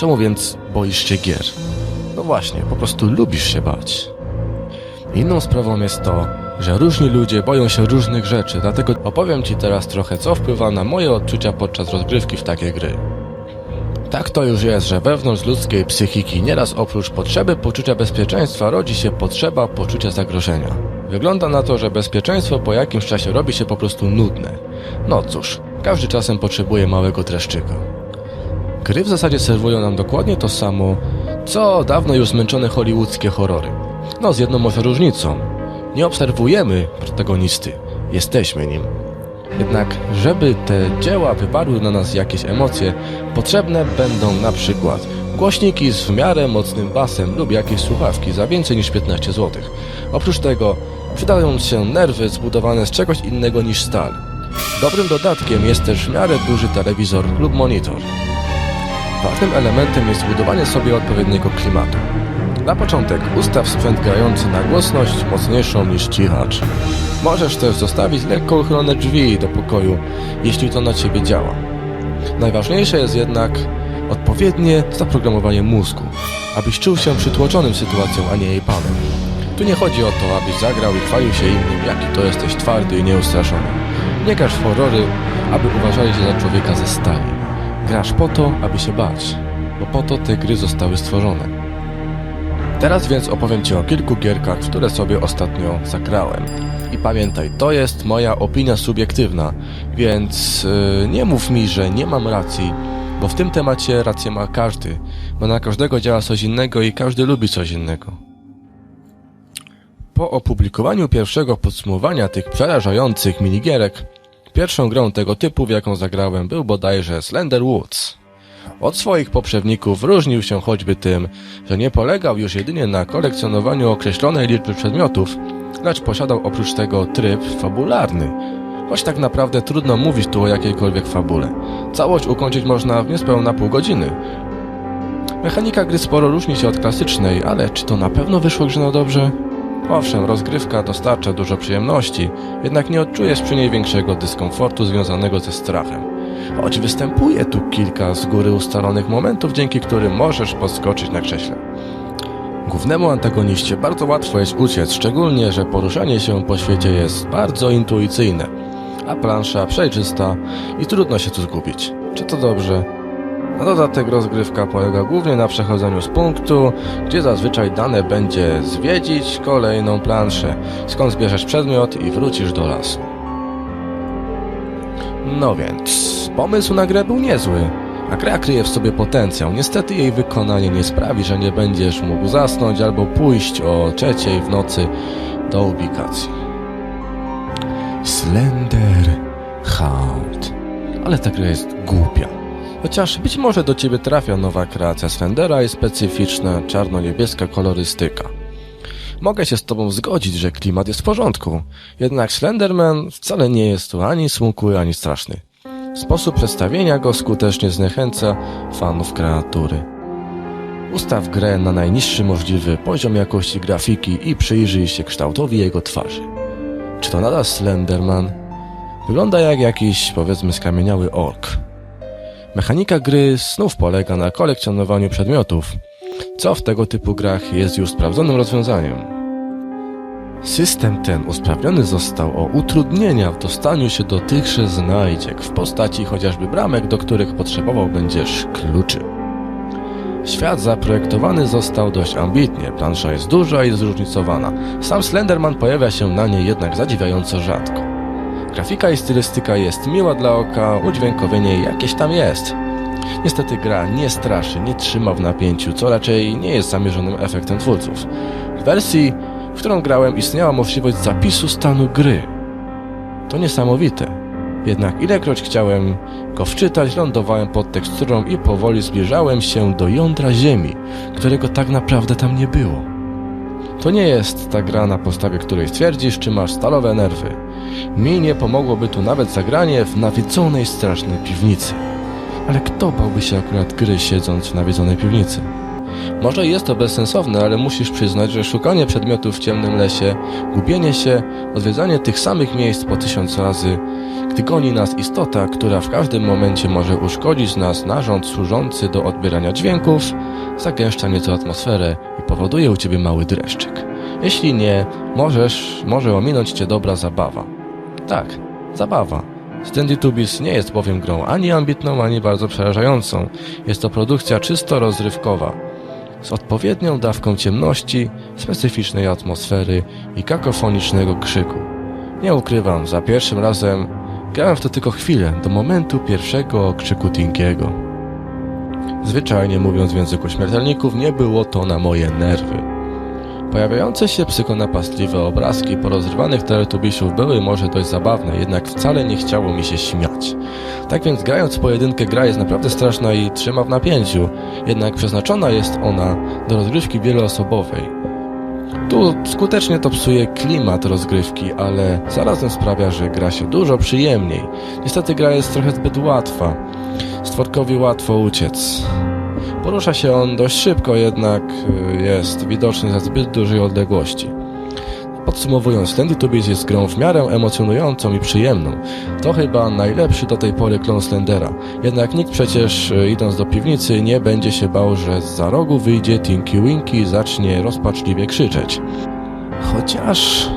Czemu więc boisz się gier? No właśnie, po prostu lubisz się bać. Inną sprawą jest to, że różni ludzie boją się różnych rzeczy, dlatego opowiem Ci teraz trochę, co wpływa na moje odczucia podczas rozgrywki w takie gry. Tak to już jest, że wewnątrz ludzkiej psychiki nieraz oprócz potrzeby poczucia bezpieczeństwa rodzi się potrzeba poczucia zagrożenia. Wygląda na to, że bezpieczeństwo po jakimś czasie robi się po prostu nudne. No cóż, każdy czasem potrzebuje małego dreszczyka. Gry w zasadzie serwują nam dokładnie to samo, co dawno już zmęczone hollywoodzkie horrory. No z jedną może różnicą. Nie obserwujemy protagonisty, jesteśmy nim. Jednak, żeby te dzieła wywarły na nas jakieś emocje, potrzebne będą na przykład głośniki z w miarę mocnym basem lub jakieś słuchawki za więcej niż 15 zł. Oprócz tego przydają się nerwy zbudowane z czegoś innego niż stal. Dobrym dodatkiem jest też w miarę duży telewizor lub monitor. Ważnym elementem jest zbudowanie sobie odpowiedniego klimatu. Na początek ustaw sprzęt grający na głośność mocniejszą niż cichacz. Możesz też zostawić lekko uchylone drzwi do pokoju, jeśli to na Ciebie działa. Najważniejsze jest jednak odpowiednie zaprogramowanie mózgu, abyś czuł się przytłoczonym sytuacją, a nie jej panem. Tu nie chodzi o to, abyś zagrał i chwalił się innym, jaki to jesteś twardy i nieustraszony. Nie w horrory, aby uważali cię za człowieka ze stali. Grasz po to, aby się bać, bo po to te gry zostały stworzone. Teraz więc opowiem Ci o kilku gierkach, które sobie ostatnio zagrałem. I pamiętaj, to jest moja opinia subiektywna, więc yy, nie mów mi, że nie mam racji, bo w tym temacie rację ma każdy, bo na każdego działa coś innego i każdy lubi coś innego. Po opublikowaniu pierwszego podsumowania tych przerażających minigierek, pierwszą grą tego typu, w jaką zagrałem, był bodajże Slender Woods. Od swoich poprzedników różnił się choćby tym, że nie polegał już jedynie na kolekcjonowaniu określonej liczby przedmiotów, lecz posiadał oprócz tego tryb fabularny. Choć tak naprawdę trudno mówić tu o jakiejkolwiek fabule. Całość ukończyć można w niespełna pół godziny. Mechanika gry sporo różni się od klasycznej, ale czy to na pewno wyszło grze na dobrze? Owszem, rozgrywka dostarcza dużo przyjemności, jednak nie odczujesz przy niej większego dyskomfortu związanego ze strachem. Choć występuje tu kilka z góry ustalonych momentów, dzięki którym możesz podskoczyć na krześle. Głównemu antagoniście bardzo łatwo jest uciec, szczególnie, że poruszanie się po świecie jest bardzo intuicyjne, a plansza przejrzysta i trudno się tu zgubić. Czy to dobrze? Na dodatek rozgrywka polega głównie na przechodzeniu z punktu, gdzie zazwyczaj dane będzie zwiedzić kolejną planszę, skąd zbierzesz przedmiot i wrócisz do lasu. No więc, pomysł na grę był niezły, a gra kryje w sobie potencjał. Niestety jej wykonanie nie sprawi, że nie będziesz mógł zasnąć albo pójść o trzeciej w nocy do ubikacji. Slender Hound. Ale ta gra jest głupia. Chociaż być może do ciebie trafia nowa kreacja Slendera i specyficzna czarno-niebieska kolorystyka. Mogę się z tobą zgodzić, że klimat jest w porządku, jednak Slenderman wcale nie jest tu ani smukły, ani straszny. Sposób przedstawienia go skutecznie zniechęca fanów kreatury. Ustaw grę na najniższy możliwy poziom jakości grafiki i przyjrzyj się kształtowi jego twarzy. Czy to nadal Slenderman? Wygląda jak jakiś, powiedzmy, skamieniały ork. Mechanika gry znów polega na kolekcjonowaniu przedmiotów, co w tego typu grach jest już sprawdzonym rozwiązaniem. System ten usprawniony został o utrudnienia w dostaniu się do tychże znajdziek w postaci chociażby bramek, do których potrzebował będziesz kluczy. Świat zaprojektowany został dość ambitnie, plansza jest duża i zróżnicowana. Sam Slenderman pojawia się na niej jednak zadziwiająco rzadko. Grafika i stylistyka jest miła dla oka, udźwiękowienie jakieś tam jest. Niestety gra nie straszy, nie trzyma w napięciu, co raczej nie jest zamierzonym efektem twórców. W wersji, w którą grałem, istniała możliwość zapisu stanu gry. To niesamowite. Jednak ilekroć chciałem go wczytać, lądowałem pod teksturą i powoli zbliżałem się do jądra ziemi, którego tak naprawdę tam nie było. To nie jest ta gra, na podstawie której stwierdzisz, czy masz stalowe nerwy. Mi nie pomogłoby tu nawet zagranie w nawiedzonej strasznej piwnicy. Ale kto bałby się akurat gry siedząc w nawiedzonej piwnicy? Może jest to bezsensowne, ale musisz przyznać, że szukanie przedmiotów w ciemnym lesie, gubienie się, odwiedzanie tych samych miejsc po tysiąc razy, gdy goni nas istota, która w każdym momencie może uszkodzić nas narząd służący do odbierania dźwięków, zagęszcza nieco atmosferę i powoduje u ciebie mały dreszczyk. Jeśli nie, możesz, może ominąć cię dobra zabawa. Tak, zabawa. Stanley Tubis nie jest bowiem grą ani ambitną, ani bardzo przerażającą. Jest to produkcja czysto rozrywkowa, z odpowiednią dawką ciemności, specyficznej atmosfery i kakofonicznego krzyku. Nie ukrywam, za pierwszym razem grałem w to tylko chwilę, do momentu pierwszego okrzyku Tinkiego. Zwyczajnie mówiąc w języku śmiertelników, nie było to na moje nerwy. Pojawiające się psykonapastliwe obrazki porozrywanych teletubisiów były może dość zabawne, jednak wcale nie chciało mi się śmiać. Tak więc grając pojedynkę gra jest naprawdę straszna i trzyma w napięciu, jednak przeznaczona jest ona do rozgrywki wieloosobowej. Tu skutecznie to psuje klimat rozgrywki, ale zarazem sprawia, że gra się dużo przyjemniej. Niestety gra jest trochę zbyt łatwa. Stworkowi łatwo uciec. Porusza się on dość szybko, jednak y, jest widoczny za zbyt dużej odległości. Podsumowując, Teletubbies jest grą w miarę emocjonującą i przyjemną. To chyba najlepszy do tej pory klon Slendera. Jednak nikt przecież, y, idąc do piwnicy, nie będzie się bał, że za rogu wyjdzie Tinky Winky i zacznie rozpaczliwie krzyczeć. Chociaż,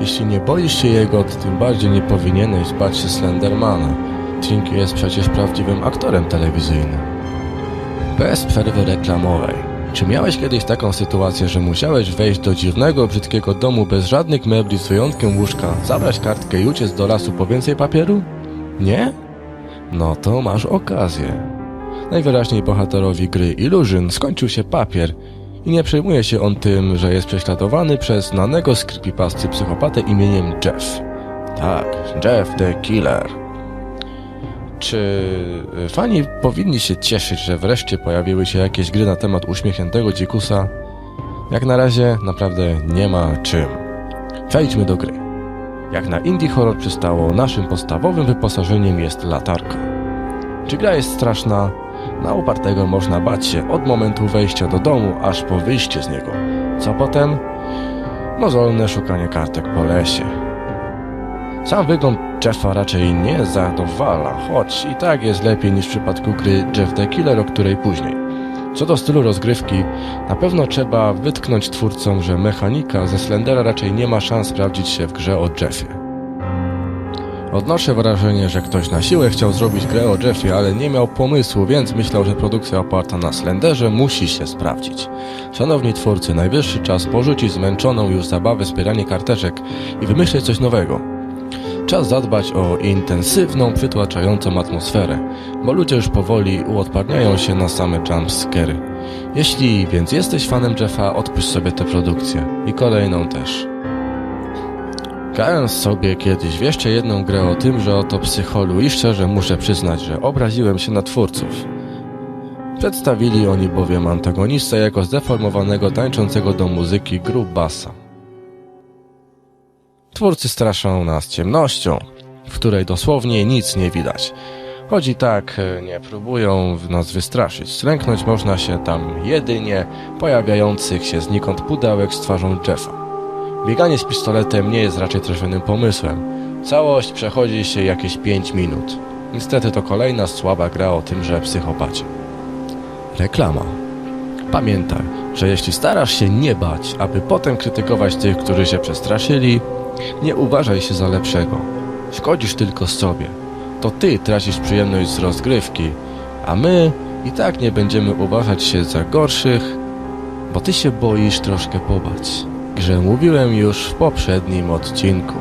jeśli nie boisz się jego, to tym bardziej nie powinieneś bać się Slendermana. Tinky jest przecież prawdziwym aktorem telewizyjnym. Bez przerwy reklamowej. Czy miałeś kiedyś taką sytuację, że musiałeś wejść do dziwnego, brzydkiego domu bez żadnych mebli z wyjątkiem łóżka, zabrać kartkę i uciec do lasu po więcej papieru? Nie? No to masz okazję. Najwyraźniej bohaterowi gry Illusion skończył się papier i nie przejmuje się on tym, że jest prześladowany przez znanego z creepypasty psychopatę imieniem Jeff. Tak, Jeff the Killer. Czy fani powinni się cieszyć, że wreszcie pojawiły się jakieś gry na temat uśmiechniętego dzikusa? Jak na razie naprawdę nie ma czym. Przejdźmy do gry. Jak na indie horror przystało, naszym podstawowym wyposażeniem jest latarka. Czy gra jest straszna? Na upartego można bać się od momentu wejścia do domu, aż po wyjście z niego. Co potem? Mozolne szukanie kartek po lesie. Sam wygląd Jeffa raczej nie zadowala, choć i tak jest lepiej niż w przypadku gry Jeff the Killer, o której później. Co do stylu rozgrywki, na pewno trzeba wytknąć twórcom, że mechanika ze Slendera raczej nie ma szans sprawdzić się w grze o Jeffie. Odnoszę wrażenie, że ktoś na siłę chciał zrobić grę o Jeffie, ale nie miał pomysłu, więc myślał, że produkcja oparta na Slenderze musi się sprawdzić. Szanowni twórcy, najwyższy czas porzucić zmęczoną już zabawę zbieranie karteczek i wymyśleć coś nowego. Czas zadbać o intensywną, przytłaczającą atmosferę, bo ludzie już powoli uodparniają się na same jumpscary. Jeśli więc jesteś fanem Jeffa, odpuść sobie tę produkcję. I kolejną też. Grając sobie kiedyś w jeszcze jedną grę o tym, że oto psycholu i szczerze muszę przyznać, że obraziłem się na twórców. Przedstawili oni bowiem antagonistę jako zdeformowanego tańczącego do muzyki grubasa. Twórcy straszą nas ciemnością, w której dosłownie nic nie widać. Choć tak e, nie próbują nas wystraszyć. Slęknąć można się tam jedynie pojawiających się znikąd pudełek z twarzą Jeffa. Bieganie z pistoletem nie jest raczej trafionym pomysłem. Całość przechodzi się jakieś 5 minut. Niestety to kolejna słaba gra o tymże psychopacie. Reklama. Pamiętaj, że jeśli starasz się nie bać, aby potem krytykować tych, którzy się przestraszyli, nie uważaj się za lepszego. Szkodzisz tylko sobie. To ty tracisz przyjemność z rozgrywki, a my i tak nie będziemy uważać się za gorszych, bo ty się boisz troszkę pobać. Grze mówiłem już w poprzednim odcinku.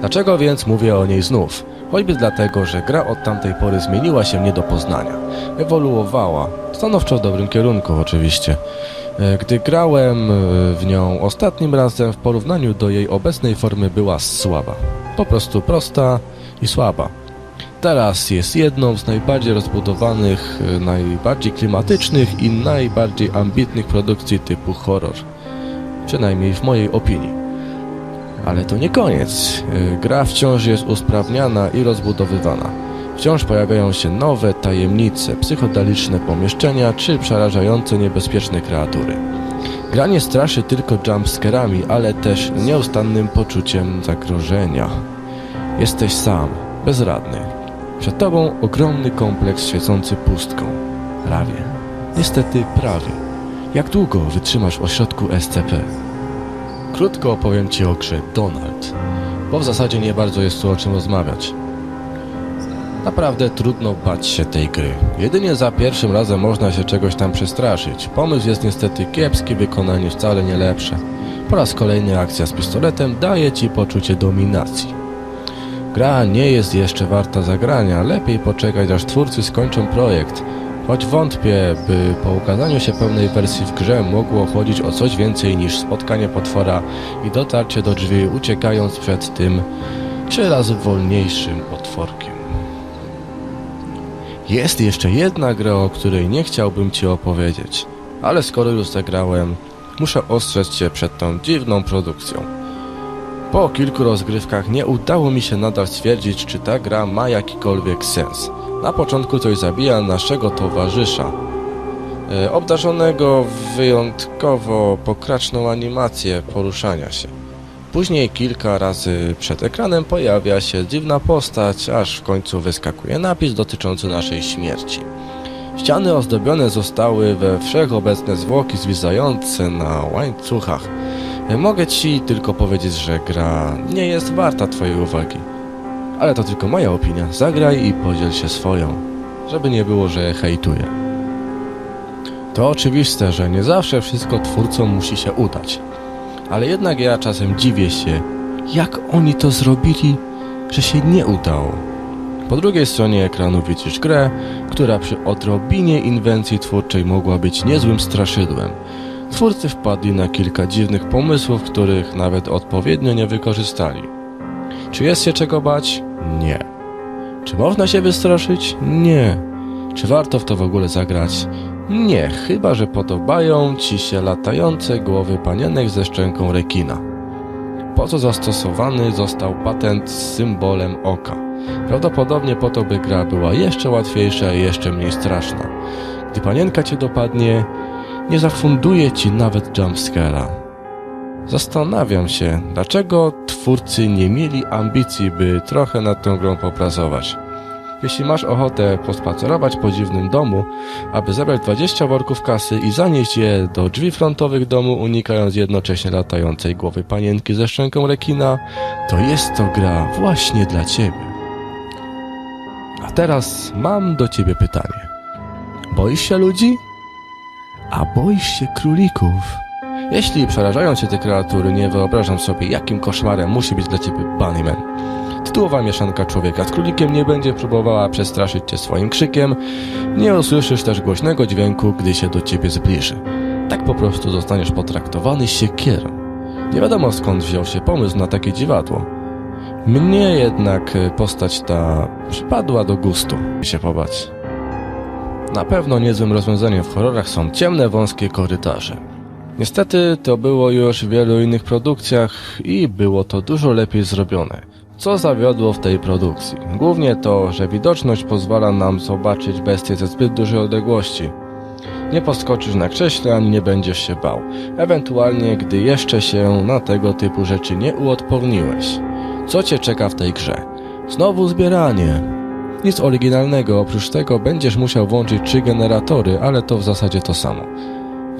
Dlaczego więc mówię o niej znów? Choćby dlatego, że gra od tamtej pory zmieniła się nie do poznania. Ewoluowała, stanowczo w dobrym kierunku oczywiście. E, Gdy grałem e, w nią ostatnim razem w porównaniu do jej obecnej formy była słaba. Po prostu prosta i słaba. Teraz jest jedną z najbardziej rozbudowanych, e, najbardziej klimatycznych i najbardziej ambitnych produkcji typu horror. Przynajmniej w mojej opinii. Ale to nie koniec. Gra wciąż jest usprawniana i rozbudowywana. Wciąż pojawiają się nowe tajemnice, psychodeliczne pomieszczenia czy przerażające niebezpieczne kreatury. Gra nie straszy tylko jumpscarami, ale też nieustannym poczuciem zagrożenia. Jesteś sam, bezradny. Przed tobą ogromny kompleks świecący pustką. Prawie. Niestety prawie. Jak długo wytrzymasz w ośrodku SCP? Krótko opowiem Ci o grze Donald, bo w zasadzie nie bardzo jest tu o czym rozmawiać. Naprawdę trudno bać się tej gry. Jedynie za pierwszym razem można się czegoś tam przestraszyć. Pomysł jest niestety kiepski, wykonanie wcale nie lepsze. Po raz kolejny akcja z pistoletem daje Ci poczucie dominacji. Gra nie jest jeszcze warta zagrania, lepiej poczekać aż twórcy skończą projekt. Choć wątpię, by po ukazaniu się pełnej wersji w grze mogło chodzić o coś więcej niż spotkanie potwora i dotarcie do drzwi uciekając przed tym trzy razy wolniejszym potworkiem. Jest jeszcze jedna gra, o której nie chciałbym Ci opowiedzieć, ale skoro już zagrałem, muszę ostrzec Cię przed tą dziwną produkcją. Po kilku rozgrywkach nie udało mi się nadal stwierdzić, czy ta gra ma jakikolwiek sens. Na początku coś zabija naszego towarzysza, e, obdarzonego wyjątkowo pokraczną animację poruszania się. Później kilka razy przed ekranem pojawia się dziwna postać, aż w końcu wyskakuje napis dotyczący naszej śmierci. Ściany ozdobione zostały we wszechobecne zwłoki zwisające na łańcuchach. Mogę Ci tylko powiedzieć, że gra nie jest warta Twojej uwagi. Ale to tylko moja opinia. Zagraj i podziel się swoją, żeby nie było, że hejtuję. To oczywiste, że nie zawsze wszystko twórcom musi się udać. Ale jednak ja czasem dziwię się, jak oni to zrobili, że się nie udało. Po drugiej stronie ekranu widzisz grę, która przy odrobinie inwencji twórczej mogła być niezłym straszydłem. Twórcy wpadli na kilka dziwnych pomysłów, których nawet odpowiednio nie wykorzystali. Czy jest się czego bać? Nie. Czy można się wystraszyć? Nie. Czy warto w to w ogóle zagrać? Nie, chyba że podobają ci się latające głowy panienek ze szczęką rekina. Po co zastosowany został patent z symbolem oka? Prawdopodobnie po to, by gra była jeszcze łatwiejsza i jeszcze mniej straszna. Gdy panienka cię dopadnie, nie zafunduje ci nawet jumpscare'a. Zastanawiam się, dlaczego twórcy nie mieli ambicji, by trochę nad tą grą popracować. Jeśli masz ochotę pospacerować po dziwnym domu, aby zebrać 20 worków kasy i zanieść je do drzwi frontowych domu, unikając jednocześnie latającej głowy panienki ze szczęką rekina, to jest to gra właśnie dla ciebie. A teraz mam do ciebie pytanie. Boisz się ludzi? A boisz się królików? Jeśli przerażają cię te kreatury, nie wyobrażam sobie, jakim koszmarem musi być dla ciebie Bunnyman. Tytułowa mieszanka człowieka z królikiem nie będzie próbowała przestraszyć cię swoim krzykiem, nie usłyszysz też głośnego dźwięku, gdy się do ciebie zbliży. Tak po prostu zostaniesz potraktowany siekierą. Nie wiadomo skąd wziął się pomysł na takie dziwadło. Mnie jednak e, postać ta przypadła do gustu się pobać. Na pewno niezłym rozwiązaniem w horrorach są ciemne, wąskie korytarze. Niestety to było już w wielu innych produkcjach i było to dużo lepiej zrobione. Co zawiodło w tej produkcji? Głównie to, że widoczność pozwala nam zobaczyć bestię ze zbyt dużej odległości. Nie podskoczysz na krześle ani nie będziesz się bał, ewentualnie gdy jeszcze się na tego typu rzeczy nie uodporniłeś. Co cię czeka w tej grze? Znowu zbieranie. Nic oryginalnego, oprócz tego będziesz musiał włączyć trzy generatory, ale to w zasadzie to samo.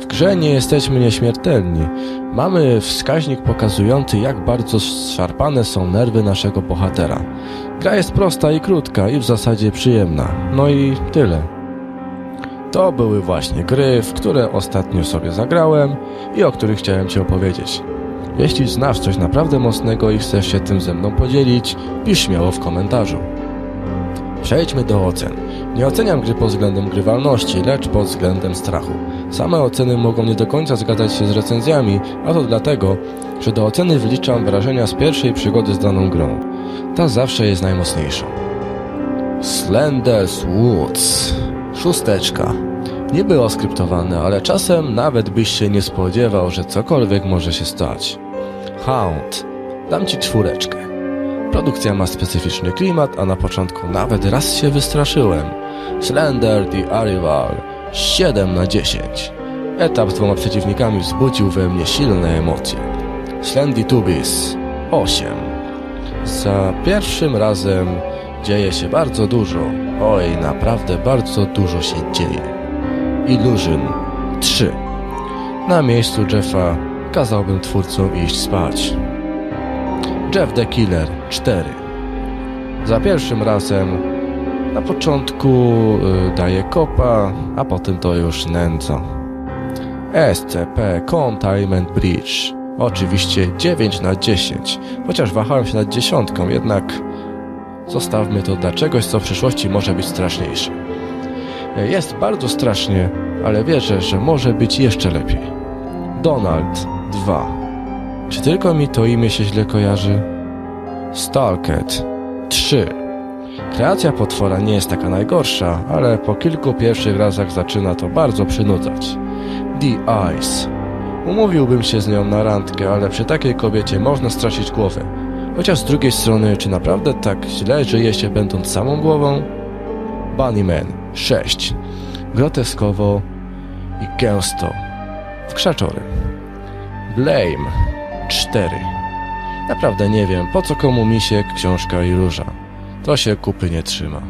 W grze nie jesteśmy nieśmiertelni. Mamy wskaźnik pokazujący, jak bardzo zszarpane są nerwy naszego bohatera. Gra jest prosta i krótka i w zasadzie przyjemna. No i tyle. To były właśnie gry, w które ostatnio sobie zagrałem i o których chciałem Ci opowiedzieć. Jeśli znasz coś naprawdę mocnego i chcesz się tym ze mną podzielić, pisz śmiało w komentarzu. Przejdźmy do ocen. Nie oceniam gry pod względem grywalności, lecz pod względem strachu. Same oceny mogą nie do końca zgadzać się z recenzjami, a to dlatego, że do oceny wliczam wrażenia z pierwszej przygody z daną grą. Ta zawsze jest najmocniejsza. Slender's Woods. Szósteczka. Nie było skryptowane, ale czasem nawet byś się nie spodziewał, że cokolwiek może się stać. Hound. Dam ci czwóreczkę. Produkcja ma specyficzny klimat, a na początku nawet raz się wystraszyłem. Slender the Arrival 7 na 10. Etap z dwoma przeciwnikami wzbudził we mnie silne emocje. Slendy Tubis 8. Za pierwszym razem dzieje się bardzo dużo. Oj, naprawdę bardzo dużo się dzieje. Illusion 3. Na miejscu Jeffa kazałbym twórcom iść spać. Jeff the Killer 4. Za pierwszym razem na początku y, daje kopa, a potem to już nędza. SCP Containment Bridge. Oczywiście 9 na 10, chociaż wahałem się nad dziesiątką, jednak zostawmy to dla czegoś, co w przyszłości może być straszniejsze. Jest bardzo strasznie, ale wierzę, że może być jeszcze lepiej. Donald 2. Czy tylko mi to imię się źle kojarzy? Stalket 3. Kreacja potwora nie jest taka najgorsza, ale po kilku pierwszych razach zaczyna to bardzo przynudzać. The Ice. Umówiłbym się z nią na randkę, ale przy takiej kobiecie można stracić głowę. Chociaż z drugiej strony, czy naprawdę tak źle żyje się będąc samą głową? Bunnyman 6. Groteskowo i gęsto. W krzaczory. Blame 4. Naprawdę nie wiem, po co komu misiek, książka i róża. To się kupy nie trzyma.